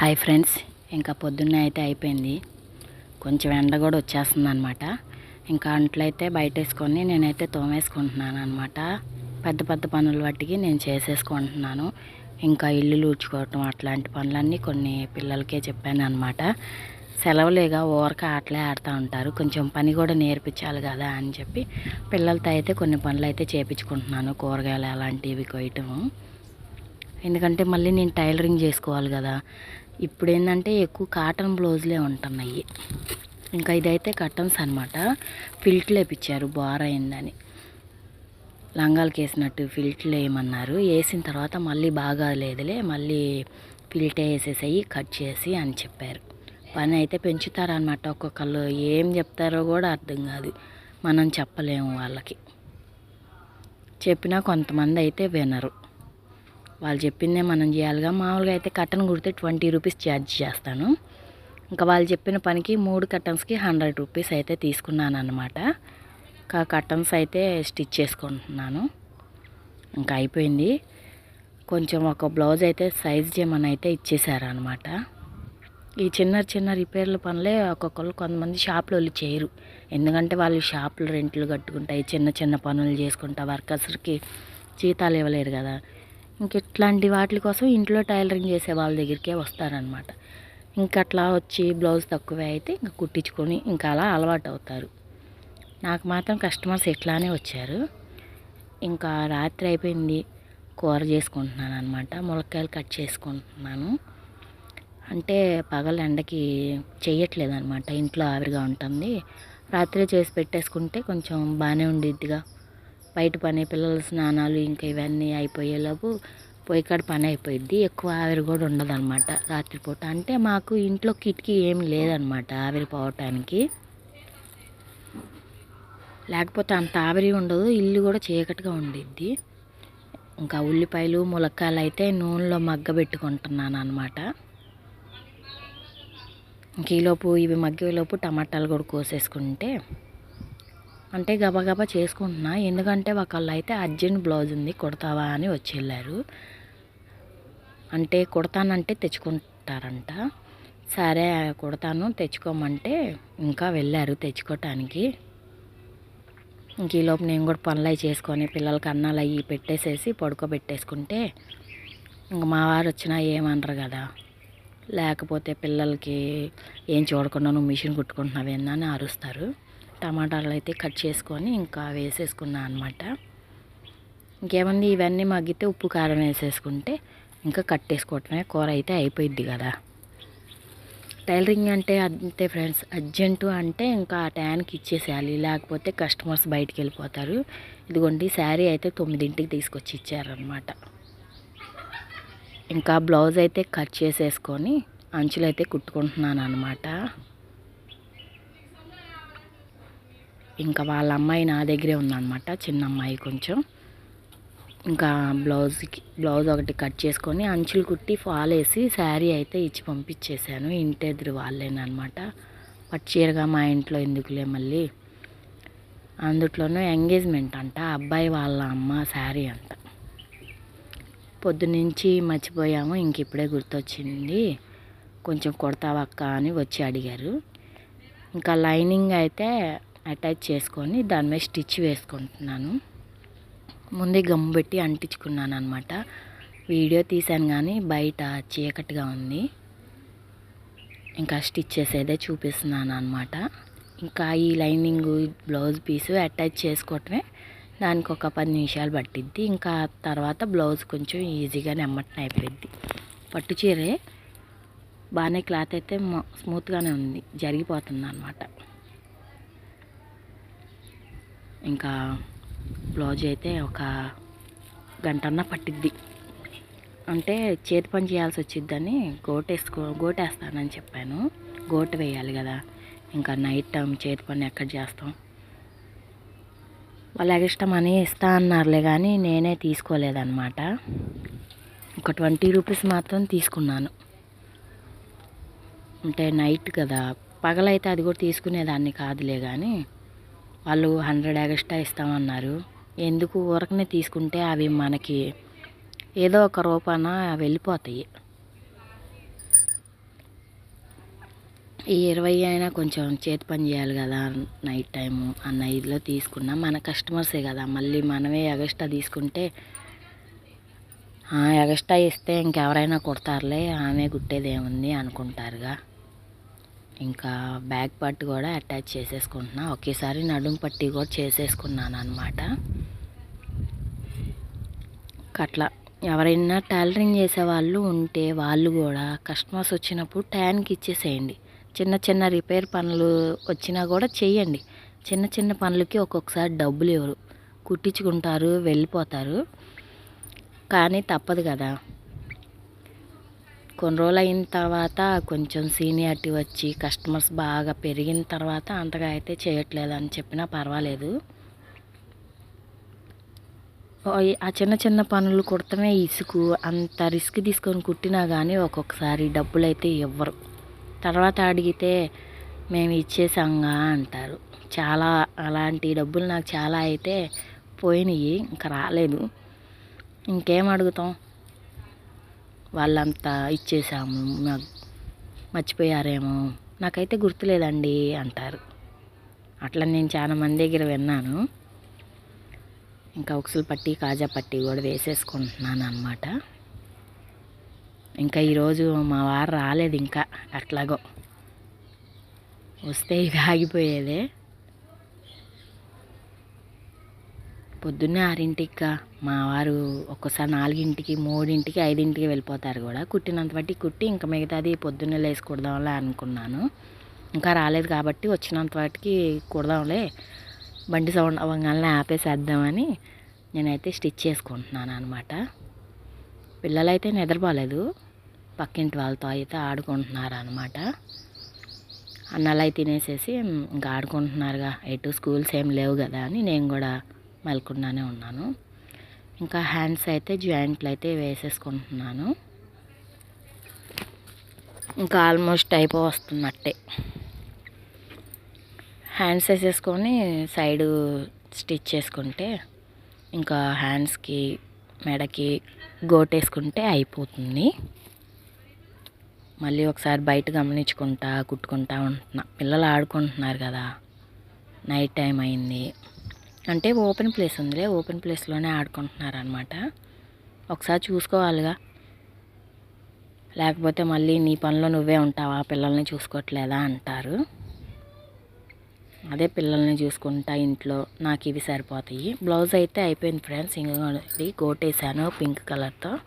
Hi friends ఇంకా పొద్దున్నే అయితే అయిపోయింది. కొంచెం ఎండ కూడా వచ్చేస్తుంది అనమాట ఇంకా అంట్లయితే బయట వేసుకొని నేనైతే తోమేసుకుంటున్నాను అనమాట పెద్ద పెద్ద పనులు వాటికి నేను చేసేసుకుంటున్నాను. ఇంకా ఇల్లు లూడ్చుకోవటం అట్లాంటి పనులన్నీ కొన్ని పిల్లలకే చెప్పాను అనమాట సెలవులేగా ఓరక ఆటలే ఆడుతూ ఉంటారు. కొంచెం పని కూడా నేర్పించాలి కదా అని చెప్పి పిల్లలతో అయితే కొన్ని పనులు అయితే చేపించుకుంటున్నాను. కూరగాయలు అలాంటివి కొయ్యటము. ఎందుకంటే మళ్ళీ నేను టైలరింగ్ చేసుకోవాలి కదా. ఇప్పుడు ఏంటంటే ఎక్కువ కాటన్ బ్లౌజులే ఉంటున్నాయి. ఇంకా ఇదైతే కటన్స్ అనమాట ఫిల్ట్లు వేపించారు బార్ అయిందని. లంగాలకు వేసినట్టు ఫిల్ట్లు వేయమన్నారు వేసిన తర్వాత మళ్ళీ బాగా లేదులే మళ్ళీ ఫిల్టే వేసేసాయి కట్ చేసి అని చెప్పారు. పని అయితే పెంచుతారనమాట ఒక్కొక్కళ్ళు ఏం చెప్తారో కూడా అర్థం కాదు. మనం చెప్పలేము వాళ్ళకి. చెప్పినా కొంతమంది అయితే వినరు. వాళ్ళు చెప్పిందే మనం చేయాలిగా. మామూలుగా అయితే కట్టన్ కుడితే ట్వంటీ రూపీస్ ఛార్జ్ చేస్తాను. ఇంకా వాళ్ళు చెప్పిన పనికి మూడు కట్టన్స్కి హండ్రెడ్ రూపీస్ అయితే తీసుకున్నాను అనమాట ఇంకా కట్టన్స్ అయితే స్టిచ్ చేసుకుంటున్నాను. ఇంకా అయిపోయింది. కొంచెం ఒక బ్లౌజ్ అయితే సైజ్ చేయమని అయితే ఇచ్చేసారనమాట ఈ చిన్న చిన్న రిపేర్ల పనులే ఒక్కొక్కరు కొంతమంది షాపులో వెళ్ళి చేయరు. ఎందుకంటే వాళ్ళు షాపులు రెంట్లు కట్టుకుంటాయి చిన్న చిన్న పనులు చేసుకుంటా వర్కర్స్కి జీతాలు ఇవ్వలేరు కదా. ఇంక ఇట్లాంటి వాటి కోసం ఇంట్లో టైలరింగ్ చేసే వాళ్ళ దగ్గరికే వస్తారనమాట ఇంక అట్లా వచ్చి బ్లౌజ్ తక్కువే అయితే ఇంకా కుట్టించుకొని ఇంకా అలా అలవాటు అవుతారు నాకు మాత్రం కస్టమర్స్ ఇట్లానే వచ్చారు. ఇంకా రాత్రి అయిపోయింది కూర చేసుకుంటున్నాను అనమాట ములక్కాయలు కట్ చేసుకుంటున్నాను. అంటే పగల ఎండకి చేయట్లేదు అనమాట ఇంట్లో ఆవిరిగా ఉంటుంది. రాత్రి చేసి పెట్టేసుకుంటే కొంచెం బాగానే ఉండిద్దిగా. బయట పని పిల్లల స్నానాలు ఇంకా ఇవన్నీ అయిపోయేలోపు పొయ్యి కాడ పని అయిపోయిద్ది. ఎక్కువ ఆవిరి కూడా ఉండదు అనమాట రాత్రిపూట. అంటే మాకు ఇంట్లో కిటికీ ఏమి లేదనమాట ఆవిరి పోవటానికి. లేకపోతే అంత ఆవిరి ఉండదు ఇల్లు కూడా చీకటిగా ఉండిద్ది. ఇంకా ఉల్లిపాయలు ములక్కాయలు అయితే నూనెలో మగ్గ పెట్టుకుంటున్నాను అనమాట ఇంక ఈలోపు ఇవి మగ్గేలోపు టమాటాలు కూడా కోసేసుకుంటే అంటే గబగబా చేసుకుంటున్నా. ఎందుకంటే ఒకళ్ళు అయితే అర్జెంట్ బ్లౌజ్ ఉంది కుడతావా అని వచ్చి వెళ్ళారు. అంటే కుడతానంటే తెచ్చుకుంటారంట. సరే కుడతాను తెచ్చుకోమంటే ఇంకా వెళ్ళారు తెచ్చుకోవటానికి ఇంక ఈలోపు నేను కూడా పనులు అవి చేసుకొని పిల్లలకి అన్నాలు అవి పెట్టేసేసి పడుకోబెట్టేసుకుంటే ఇంక మా వారు వచ్చినా ఏమనరు కదా. లేకపోతే పిల్లలకి ఏం చూడకుండా నువ్వు మిషన్ కుట్టుకుంటున్నావేందని అరుస్తారు. టమాటాలు అయితే కట్ చేసుకొని ఇంకా వేసేసుకున్నాను అనమాట ఇంకేముంది ఇవన్నీ మగ్గితే ఉప్పు కారం వేసేసుకుంటే ఇంకా కట్టేసుకోవటమే కూర అయితే అయిపోయిద్ది కదా. టైలరింగ్ అంటే అంతే ఫ్రెండ్స్. అర్జెంటు అంటే ఇంకా ఆ టైంకి ఇచ్చేసేయాలి. లేకపోతే కస్టమర్స్ బయటికి వెళ్ళిపోతారు. ఇదిగోండి శారీ అయితే తొమ్మిదింటికి తీసుకొచ్చి ఇచ్చారనమాట ఇంకా బ్లౌజ్ అయితే కట్ చేసేసుకొని అంచులు అయితే కుట్టుకుంటున్నాను అనమాట ఇంకా వాళ్ళ అమ్మాయి నా దగ్గరే ఉందన్నమాట చిన్న అమ్మాయి కొంచెం. ఇంకా బ్లౌజ్కి బ్లౌజ్ ఒకటి కట్ చేసుకొని అంచులు కుట్టి ఫాల్ వేసి శారీ అయితే ఇచ్చి పంపించేశాను ఇంటి ఎదురు వాళ్ళేనమాట చీరగా మా ఇంట్లో ఎందుకులే మళ్ళీ? అందుట్లోనూ ఎంగేజ్మెంట్ అంట అబ్బాయి వాళ్ళ అమ్మ శారీ అంట. పొద్దునుంచి మర్చిపోయాము ఇంక ఇప్పుడే గుర్తొచ్చింది. కొంచెం కొడతావక్క అని వచ్చి అడిగారు. ఇంకా లైనింగ్ అయితే అటాచ్ చేసుకొని దాని మీద స్టిచ్ వేసుకుంటున్నాను. ముందే గమ్ము పెట్టి అంటించుకున్నాను అనమాట వీడియో తీశాను కానీ బయట చీకటిగా ఉంది. ఇంకా స్టిచ్ చేసేదే చూపిస్తున్నాను అనమాట ఇంకా ఈ లైనింగ్ బ్లౌజ్ పీసు అటాచ్ చేసుకోవటమే దానికి ఒక పది నిమిషాలు పట్టిద్ది. ఇంకా తర్వాత బ్లౌజ్ కొంచెం ఈజీగా నెమ్మటన అయిపోయింది పట్టు చీరే బాగానే క్లాత్ అయితే స్మూత్గానే ఉంది. జరిగిపోతుంది అనమాట ఇంకా బ్లౌజ్ అయితే ఒక గంటన్న పట్టిద్ది. అంటే చేతి పని చేయాల్సి వచ్చిద్దని గోటేసుకో గోటేస్తానని చెప్పాను. గోట వేయాలి కదా. ఇంకా నైట్ టైం చేతి పని ఎక్కడ చేస్తాం? వాళ్ళకి ఇష్టమని ఇస్తా అన్నారులే కానీ నేనే తీసుకోలేదన్నమాట. ఒక ట్వంటీ రూపీస్ మాత్రం తీసుకున్నాను. అంటే నైట్ కదా. పగలైతే అది కూడా తీసుకునేదాన్ని కాదులే కానీ వాళ్ళు హండ్రెడ్ ఎక్స్ట్రా ఇస్తామన్నారు. ఎందుకు? ఊరకనే తీసుకుంటే అవి మనకి ఏదో ఒక రూపాన వెళ్ళిపోతాయి. ఈ ఇరవై అయినా కొంచెం చేతి పని చేయాలి కదా నైట్ టైము అన్న ఇదిలో తీసుకున్నా మన కస్టమర్సే కదా. మళ్ళీ మనమే ఎగస్ట్రా తీసుకుంటే "ఆ, ఎగస్ట్రా ఇస్తే ఇంకెవరైనా కుడతారులే ఆమె కుట్టేదేముంది అనుకుంటారుగా. ఇంకా బ్యాక్ పట్టు కూడా అటాచ్ చేసేసుకుంటున్నా. ఒకేసారి నడుము పట్టి కూడా చేసేసుకున్నాను అనమాట అట్లా ఎవరైనా టైలరింగ్ చేసేవాళ్ళు ఉంటే వాళ్ళు కూడా కస్టమర్స్ వచ్చినప్పుడు టైంకి ఇచ్చేసేయండి. చిన్న చిన్న రిపేర్ పనులు వచ్చినా కూడా చేయండి చిన్న చిన్న పనులకి ఒక్కొక్కసారి డబ్బులు ఇవ్వరు కుట్టించుకుంటారు వెళ్ళిపోతారు. కానీ తప్పదు కదా. కొన్ని రోజులు అయిన తర్వాత కొంచెం సీనియారిటీ వచ్చి కస్టమర్స్ బాగా పెరిగిన తర్వాత అంతగా అయితే చేయట్లేదు అని చెప్పినా పర్వాలేదు. ఆ చిన్న చిన్న పనులు కుడతమే ఇసుకు అంత రిస్క్ తీసుకొని కుట్టినా కానీ ఒక్కొక్కసారి డబ్బులు అయితే ఇవ్వరు. తర్వాత అడిగితే మేము ఇచ్చేసాంగా అంటారు. చాలా అలాంటి డబ్బులు నాకు చాలా అయితే పోయినాయి ఇంకా రాలేదు. ఇంకేం అడుగుతాం? వాళ్ళంతా ఇచ్చేసాము నాకు మర్చిపోయారేమో. నాకైతే గుర్తులేదండి అంటారు. అట్లా నేను చాలా మంది దగ్గర విన్నాను. ఇంకా ఉక్సులు పట్టి కాజా పట్టి కూడా వేసేసుకుంటున్నాను అనమాట ఇంకా ఈరోజు మా వారు రాలేదు ఇంకా అట్లాగో. వస్తే ఇది ఆగిపోయేదే. పొద్దున్నే ఆరింటికి మా వారు ఒక్కసారి నాలుగింటికి మూడింటికి ఐదింటికి వెళ్ళిపోతారు కూడా. కుట్టినంత బట్టి కుట్టి ఇంకా మిగతాది పొద్దున్నే లేసి కుడదాంలే అనుకున్నాను. ఇంకా రాలేదు కాబట్టి వచ్చినంత వాటికి కుడదాంలే బండి సౌండ్ అవ్వగానే ఆపేసేద్దామని నేనైతే స్టిచ్ చేసుకుంటున్నాను అనమాట పిల్లలైతే నిద్రపోలేదు పక్కింటి వాళ్ళతో అయితే ఆడుకుంటున్నారు అనమాట అన్నలై అయితే తినేసేసి ఇంకా ఆడుకుంటున్నారుగా ఎటు స్కూల్స్ ఏం లేవు కదా అని నేను కూడా మెలకుండానే ఉన్నాను. ఇంకా హ్యాండ్స్ అయితే జాయింట్లు అయితే వేసేసుకుంటున్నాను. ఇంకా ఆల్మోస్ట్ అయిపో వస్తున్నట్టే హ్యాండ్స్ వేసేసుకొని సైడు స్టిచ్ చేసుకుంటే ఇంకా హ్యాండ్స్కి మెడకి గోటేసుకుంటే అయిపోతుంది. మళ్ళీ ఒకసారి బయట గమనించుకుంటా కుట్టుకుంటా ఉంటున్నా. పిల్లలు ఆడుకుంటున్నారు కదా. నైట్ టైం అయింది. అంటే ఓపెన్ ప్లేస్ ఉందిలే ఓపెన్ ప్లేస్లోనే ఆడుకుంటున్నారనమాట ఒకసారి చూసుకోవాలిగా. లేకపోతే మళ్ళీ నీ పనిలో నువ్వే ఉంటావా పిల్లల్ని చూసుకోవట్లేదా అంటారు. అదే పిల్లల్ని చూసుకుంటా ఇంట్లో నాకు ఇవి సరిపోతాయి. బ్లౌజ్ అయితే అయిపోయింది ఫ్రెండ్స్ ఇంకొకటి కోటేసాను పింక్ కలర్తో.